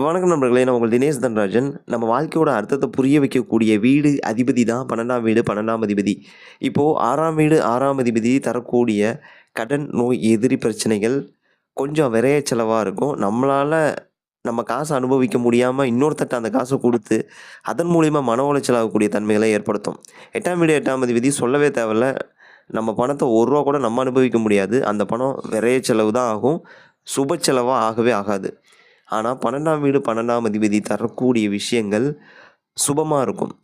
வணக்கம் நண்பர்களே நான் உங்கள் தினேஷ் தன்ராஜன். நம்ம வாழ்க்கையோட அர்த்தத்தை புரிய வைக்கக்கூடிய வீடு அதிபதி தான் பன்னெண்டாம் வீடு பன்னெண்டாம் அதிபதி. இப்போது ஆறாம் வீடு ஆறாம் அதிபதி தரக்கூடிய கடன் நோய் எதிரி பிரச்சனைகள் கொஞ்சம் விரைய செலவாக இருக்கும். நம்மளால் நம்ம காசை அனுபவிக்க முடியாமல் இன்னொருத்தட்ட அந்த காசை கொடுத்து அதன் மூலிமா மன உளைச்சல் ஆகக்கூடிய தன்மைகளை ஏற்படுத்தும். எட்டாம் வீடு எட்டாம் அதிபதி சொல்லவே தேவையில்ல. நம்ம பணத்தை ஒரு ரூபா கூட நம்ம அனுபவிக்க முடியாது. அந்த பணம் விரைய செலவு தான் ஆகும். சுப செலவாக ஆகவே ஆகாது. ஆனால் பன்னெண்டாம் வீடு பன்னெண்டாம் அதிபதி தரக்கூடிய விஷயங்கள் சுபமாக இருக்கும்.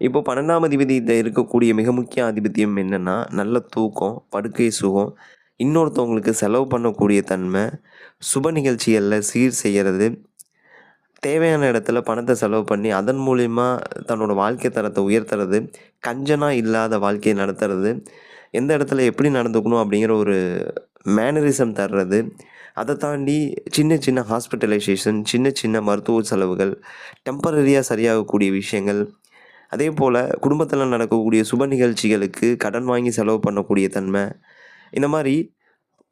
இப்போ பன்னெண்டாம் அதிபதி இருக்கக்கூடிய மிக முக்கிய ஆதிபத்தியம் என்னென்னா நல்ல தூக்கம் படுக்கை சுகம் இன்னொருத்தவங்களுக்கு செலவு பண்ணக்கூடிய தன்மை சுப நிகழ்ச்சிகளில் சீர் செய்கிறது தேவையான இடத்துல பணத்தை செலவு பண்ணி அதன் மூலிமா தன்னோட வாழ்க்கை தரத்தை உயர்த்துறது கஞ்சனாக இல்லாத வாழ்க்கையை நடத்துறது எந்த இடத்துல எப்படி நடந்துக்கணும் அப்படிங்கிற ஒரு மேனரிசம் தர்றது அதை தாண்டி சின்ன சின்ன ஹாஸ்பிட்டலைசேஷன் சின்ன சின்ன மருத்துவ செலவுகள் டெம்பரரியாக சரியாகக்கூடிய விஷயங்கள் அதே போல் குடும்பத்தில் நடக்கக்கூடிய சுப நிகழ்ச்சிகளுக்கு கடன் வாங்கி செலவு பண்ணக்கூடிய தன்மை. இந்த மாதிரி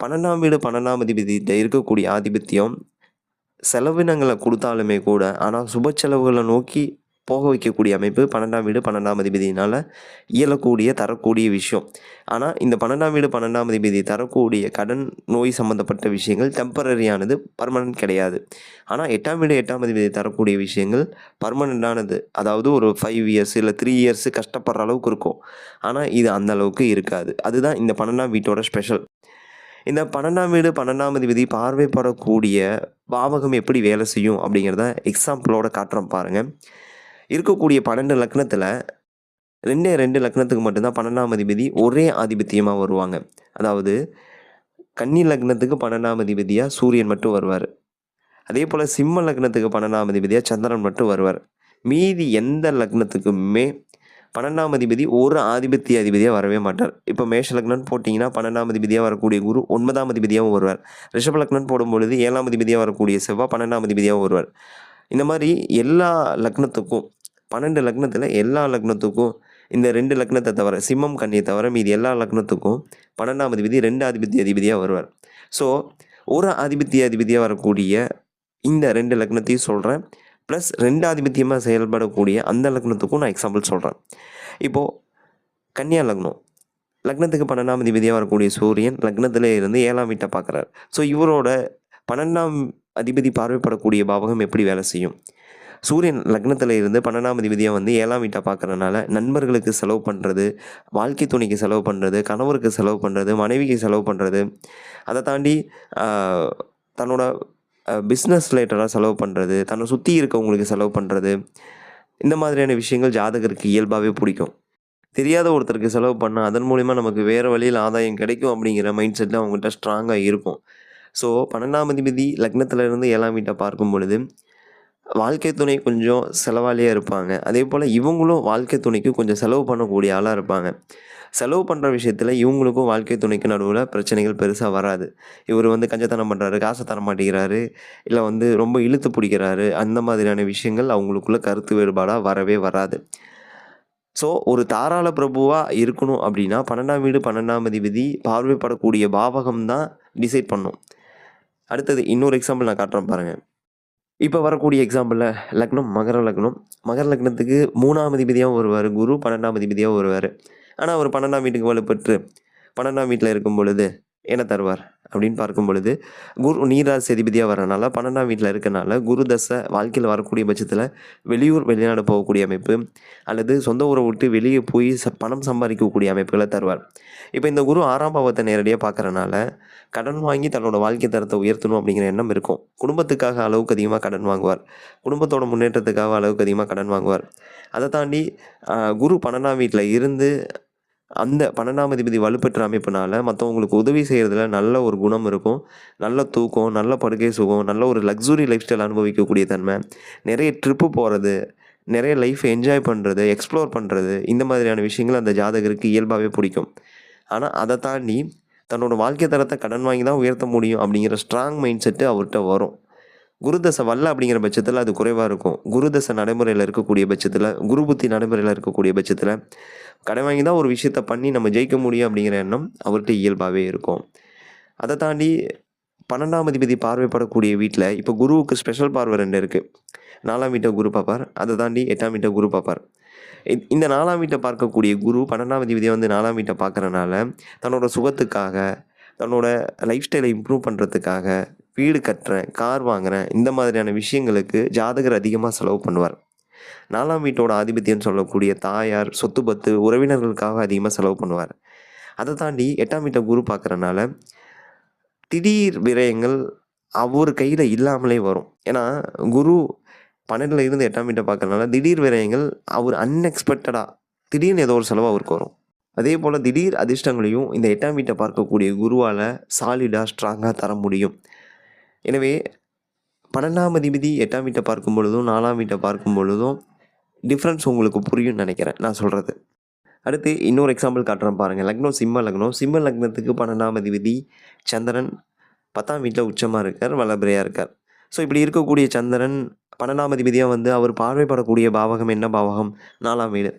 பன்னெண்டாம் வீடு பன்னெண்டாம் அதிபதியிட்ட இருக்கக்கூடிய ஆதிபத்தியம் செலவினங்களை கொடுத்தாலுமே கூட ஆனால் சுப செலவுகளை நோக்கி போக வைக்கக்கூடிய அமைப்பு பன்னெண்டாம் வீடு பன்னெண்டாம் அதிபதியினால் இயலக்கூடிய தரக்கூடிய விஷயம். ஆனால் இந்த பன்னெண்டாம் வீடு பன்னெண்டாம் அதிபதி தரக்கூடிய கடன் நோய் சம்மந்தப்பட்ட விஷயங்கள் டெம்பரரியானது பர்மனன்ட் கிடையாது. ஆனால் எட்டாம் வீடு எட்டாம் அதிபதி தரக்கூடிய விஷயங்கள் பர்மனண்டானது அதாவது ஒரு ஃபைவ் இயர்ஸ் இல்லை த்ரீ இயர்ஸ் கஷ்டப்படுற அளவுக்கு இருக்கும். ஆனால் இது அந்த அளவுக்கு இருக்காது. அதுதான் இந்த பன்னெண்டாம் வீட்டோட ஸ்பெஷல் இந்த பன்னெண்டாம் வீடு பன்னெண்டாம் அதிபதி பார்வைப்படக்கூடிய பாவகம் எப்படி வேலை செய்யும் அப்படிங்கிறத எக்ஸாம்பிளோட காட்டுறோம் பாருங்கள் இருக்கக்கூடிய பன்னெண்டு லக்னத்தில் ரெண்டே ரெண்டு லக்னத்துக்கு மட்டும்தான் பன்னெண்டாம் அதிபதி ஒரே ஆதிபத்தியமாக வருவாங்க. அதாவது கன்னி லக்னத்துக்கு பன்னெண்டாம் அதிபதியாக சூரியன் மட்டும் வருவார். அதே போல் சிம்ம லக்னத்துக்கு பன்னெண்டாம் அதிபதியாக சந்திரன் மட்டும் வருவார். மீதி எந்த லக்னத்துக்குமே பன்னெண்டாம் அதிபதி ஒரு ஆதிபத்திய அதிபதியாக வரவே மாட்டார். இப்போ மேஷ லக்னம் போட்டிங்கன்னா பன்னெண்டாம் அதிபதியாக வரக்கூடிய குரு ஒன்பதாம் அதிபதியாகவும் வருவார். ரிஷப லக்னம் போடும்பொழுது ஏழாம் அதிபதியாக வரக்கூடிய செவ்வாய் பன்னெண்டாம் அதிபதியாகவும் வருவார். இந்த மாதிரி எல்லா லக்னத்துக்கும் பன்னெண்டு லக்னத்தில் எல்லா லக்னத்துக்கும் இந்த ரெண்டு லக்னத்தை தவிர சிம்மம் கண்ணியை தவிர மீதி எல்லா லக்னத்துக்கும் பன்னெண்டாம் அதிபதி ரெண்டு அதிபதி அதிபதியாக வருவார். ஸோ ஒரு அதிபத்திய அதிபதியாக வரக்கூடிய இந்த ரெண்டு லக்னத்தையும் சொல்கிறேன் ப்ளஸ் ரெண்டு ஆதிபத்தியமாக செயல்படக்கூடிய அந்த லக்னத்துக்கும் நான் எக்ஸாம்பிள் சொல்கிறேன் இப்போது கன்னியா லக்னம். லக்னத்துக்கு பன்னெண்டாம் அதிபதியாக வரக்கூடிய சூரியன் லக்னத்தில் இருந்து ஏழாம் வீட்டை பார்க்குறாரு. ஸோ இவரோட பன்னெண்டாம் அதிபதி பார்வைப்படக்கூடிய பாவகம் எப்படி வேலை செய்யும்? சூரியன் லக்னத்தில் இருந்து பன்னெண்டாம் அதிபதியாக வந்து ஏழாம் வீட்டை பார்க்குறனால நண்பர்களுக்கு செலவு பண்ணுறது வாழ்க்கை துணைக்கு செலவு பண்ணுறது கணவருக்கு செலவு பண்ணுறது மனைவிக்கு செலவு பண்ணுறது அதை தாண்டி தன்னோட பிஸ்னஸ் ரிலேட்டடாக செலவு பண்ணுறது தன்னை சுற்றி இருக்கவங்களுக்கு செலவு பண்ணுறது இந்த மாதிரியான விஷயங்கள் ஜாதகருக்கு இயல்பாகவே பிடிக்கும். தெரியாத ஒருத்தருக்கு செலவு பண்ணால் அதன் மூலிமா நமக்கு வேறு வழியில் ஆதாயம் கிடைக்கும் அப்படிங்கிற மைண்ட் செட்டில் அவங்ககிட்ட ஸ்ட்ராங்காக இருக்கும். ஸோ பன்னெண்டாம் அதிபதி லக்னத்துல இருந்து ஏழாம் வீட்டை பார்க்கும் பொழுது வாழ்க்கை துணை கொஞ்சம் செலவாளியாக இருப்பாங்க. அதே போல் இவங்களும் வாழ்க்கை துணைக்கு கொஞ்சம் செலவு பண்ணக்கூடிய ஆளாக இருப்பாங்க. செலவு பண்ணுற விஷயத்தில் இவங்களுக்கும் வாழ்க்கை துணைக்கு நடுவில் பிரச்சனைகள் பெருசாக வராது. இவர் வந்து கஞ்சத்தனம் பண்ணுறாரு காசை தர மாட்டேங்கிறாரு இல்லை வந்து ரொம்ப இழுத்து பிடிக்கிறாரு அந்த மாதிரியான விஷயங்கள் அவங்களுக்குள்ள கருத்து வேறுபாடாக வரவே வராது. ஸோ ஒரு தாராள பிரபுவாக இருக்கணும் அப்படின்னா பன்னெண்டாம் வீடு பன்னெண்டாம் அதிபதி பார்வைப்படக்கூடிய பாவகம் தான் டிசைட் பண்ணும். அடுத்தது இன்னொரு எக்ஸாம்பிள் நான் காட்டுறேன் பாருங்கள் இப்போ வரக்கூடிய எக்ஸாம்பிளில் லக்னம் மகர லக்னம். மகர லக்னத்துக்கு மூணாம் அதிபதியாகவும் வருவார். குரு பன்னெண்டாம் அதிபதியாகவும் வருவார். ஆனால் அவர் பன்னெண்டாம் வீட்டுக்கு வலுப்பெற்று பன்னெண்டாம் வீட்டில் இருக்கும் பொழுது என்ன தருவார் அப்படின்னு பார்க்கும் பொழுது குரு நீராசி அதிபதியாக வரனால பன்னெண்டாம் வீட்டில் இருக்கனால குரு தசை வாழ்க்கையில் வரக்கூடிய பட்சத்தில் வெளியூர் வெளிநாடு போகக்கூடிய அமைப்பு அல்லது சொந்த ஊரை விட்டு வெளியே போய் ச பணம் சம்பாதிக்கக்கூடிய அமைப்புகளை தருவார். இப்போ இந்த குரு ஆறாம் பாவத்தை நேரடியாக பார்க்குறனால கடன் வாங்கி தன்னோட வாழ்க்கை தரத்தை உயர்த்தணும் அப்படிங்கிற எண்ணம் இருக்கும். குடும்பத்துக்காக அளவுக்கு அதிகமாக கடன் வாங்குவார். குடும்பத்தோட முன்னேற்றத்துக்காக அளவுக்கு அதிகமாக கடன் வாங்குவார். அதை தாண்டி குரு பன்னெண்டாம் வீட்டில் இருந்து அந்த பன்னெண்டாம் அதிபதி வலுப்பெற்ற அமைப்புனால மற்றவங்களுக்கு உதவி செய்கிறதுல நல்ல ஒரு குணம் இருக்கும். நல்ல தூக்கம் நல்ல படுக்கை சுகம் நல்ல ஒரு லக்ஸுரி லைஃப் ஸ்டைல் அனுபவிக்கக்கூடிய தன்மை. நிறைய ட்ரிப்பு போகிறது நிறைய லைஃப் என்ஜாய் பண்ணுறது எக்ஸ்ப்ளோர் பண்ணுறது இந்த மாதிரியான விஷயங்கள் அந்த ஜாதகருக்கு இயல்பாகவே பிடிக்கும். ஆனால் அதை தாண்டி தன்னோட வாழ்க்கை தரத்தை கடன் வாங்கி தான் உயர்த்த முடியும் அப்படிங்கிற ஸ்ட்ராங் மைண்ட் செட்டு அவர்கிட்ட வரும். குருதசை வல்ல அப்படிங்கிற பட்சத்தில் அது குறைவாக இருக்கும் குருதசை நடைமுறையில் இருக்கக்கூடிய பட்சத்தில் குரு புத்தி நடைமுறையில் இருக்கக்கூடிய பட்சத்தில் கடன் வாங்கி தான் ஒரு விஷயத்த பண்ணி நம்ம ஜெயிக்க முடியும் அப்படிங்கிற எண்ணம் அவர்கிட்ட இயல்பாகவே இருக்கும் அதை தாண்டி 12ஆம் அதிபதி பார்வைப்படக்கூடிய வீட்டில் இப்போ குருவுக்கு ஸ்பெஷல் பார்வை ரெண்டு இருக்குது நாலாம் வீட்டை குரு பார்ப்பார். அதை தாண்டி எட்டாம் வீட்டை குரு பார்ப்பார். இந்த நாலாம் வீட்டை பார்க்கக்கூடிய குரு பன்னெண்டாம் அதிபதியை வந்து நாலாம் வீட்டை பார்க்கறனால, தன்னோட சுகத்துக்காக, தன்னோட லைஃப் ஸ்டைலை இம்ப்ரூவ் பண்ணுறதுக்காக வீடு கட்டுறேன், கார் வாங்குறேன், இந்த மாதிரியான விஷயங்களுக்கு ஜாதகர் அதிகமாக செலவு பண்ணுவார். நாலாம் வீட்டோட ஆதிபத்தியம் சொல்லக்கூடிய தாயார், சொத்து பத்து, உறவினர்களுக்காக அதிகமாக செலவு பண்ணுவார். அதை தாண்டி எட்டாம் வீட்டை குரு பார்க்குறனால திடீர் விரயங்கள் அவர் கையில் இல்லாமலே வரும். ஏன்னா, குரு 12ல இருந்து எட்டாம் வீட்டை பார்க்குறனால திடீர் விரயங்கள் அவர் அன்எக்ஸ்பெக்டடாக திடீர்னு ஏதோ ஒரு செலவு அவருக்கு வரும். அதே போல் திடீர் அதிர்ஷ்டங்களையும் இந்த எட்டாம் வீட்டை பார்க்கக்கூடிய குருவால் சாலிடாக ஸ்ட்ராங்காக தர முடியும். எனவே 12ஆம் அதிபதி எட்டாம் வீட்டை பார்க்கும் பொழுதும், நாலாம் வீட்டை பார்க்கும் பொழுதும் டிஃப்ரென்ஸ் உங்களுக்கு புரியும்னு நினைக்கிறேன் நான் சொல்கிறது அடுத்து இன்னொரு எக்ஸாம்பிள் காட்டுறேன் பாருங்கள் லக்னம் சிம்ம லக்னம். சிம்ம லக்னத்துக்கு 12ஆம் அதிபதி சந்திரன் பத்தாம் வீட்டில் உச்சமாக இருக்கார், வளபிரையாக இருக்கார். ஸோ இப்படி இருக்கக்கூடிய சந்திரன் 12ஆம் அதிபதியா வந்து அவர் பார்வைப்படக்கூடிய பாவகம் என்ன பாவகம்? நாலாம் வீடு.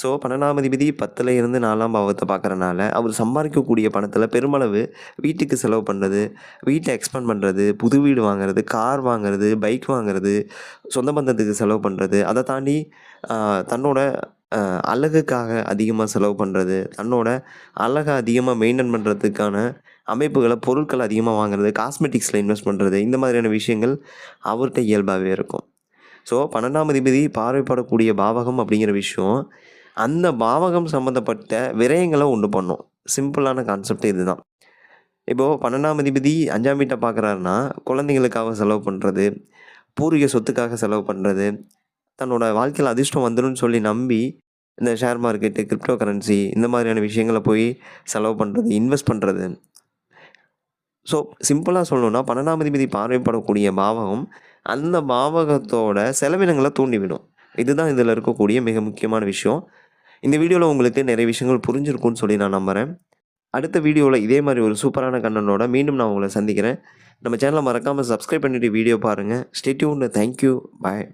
ஸோ 12ஆம் அதிபதி 10ல இருந்து நாலாம் பாவத்தை பார்க்குறனால அவர் சம்பாதிக்கக்கூடிய பணத்தில் பெருமளவு வீட்டுக்கு செலவு பண்ணுறது வீட்டை எக்ஸ்பேண்ட் பண்ணுறது புது வீடு வாங்குறது, கார் வாங்குறது, பைக் வாங்குறது, சொந்த பந்தத்துக்கு செலவு பண்ணுறது அதை தாண்டி தன்னோட அழகுக்காக அதிகமாக செலவு பண்ணுறது தன்னோட அழகை அதிகமாக மெயின்டைன் பண்ணுறதுக்கான அமைப்புகளை பொருட்கள் அதிகமாக வாங்குறது, காஸ்மெட்டிக்ஸில் இன்வெஸ்ட் பண்ணுறது இந்த மாதிரியான விஷயங்கள் அவர்கிட்ட இயல்பாகவே இருக்கும். ஸோ 12ஆம் அதிபதி பார்வைப்படக்கூடிய பாவகம் அப்படிங்கிற விஷயம், அந்த பாவகம் சம்மந்தப்பட்ட விரயங்களை உண்டு பண்ணும். சிம்பிளான கான்செப்ட் இதுதான். இப்போது பன்னெண்டாம் அதிபதி அஞ்சாம் வீட்டை பார்க்குறாருன்னா, குழந்தைங்களுக்காக செலவு பண்ணுறது பூர்வீக சொத்துக்காக செலவு பண்ணுறது தன்னோட வாழ்க்கையில் அதிர்ஷ்டம் வந்துடும் சொல்லி நம்பி, இந்த ஷேர் மார்க்கெட்டு, கிரிப்டோ கரன்சி இந்த மாதிரியான விஷயங்களை போய் செலவு பண்ணுறது இன்வெஸ்ட் பண்ணுறது ஸோ சிம்பிளாக சொல்லணும்னா, 12ஆம் அதிபதி பார்வைப்படக்கூடிய பாவகம், அந்த பாவகத்தோட செலவினங்களை தூண்டிவிடும். இதுதான் இதில் இருக்கக்கூடிய மிக முக்கியமான விஷயம். இந்த வீடியோவில் உங்களுக்கு நிறைய விஷயங்கள் புரிஞ்சிருக்கும்னு சொல்லி நான் நம்புறேன். அடுத்த வீடியோவில் இதே மாதிரி ஒரு சூப்பரான கண்ணனோட மீண்டும் நான் உங்களை சந்திக்கிறேன். நம்ம சேனலை மறக்காமல் சப்ஸ்கிரைப் பண்ணிவிட்டு வீடியோ பாருங்கள் stay tuned thank you thank you. Bye.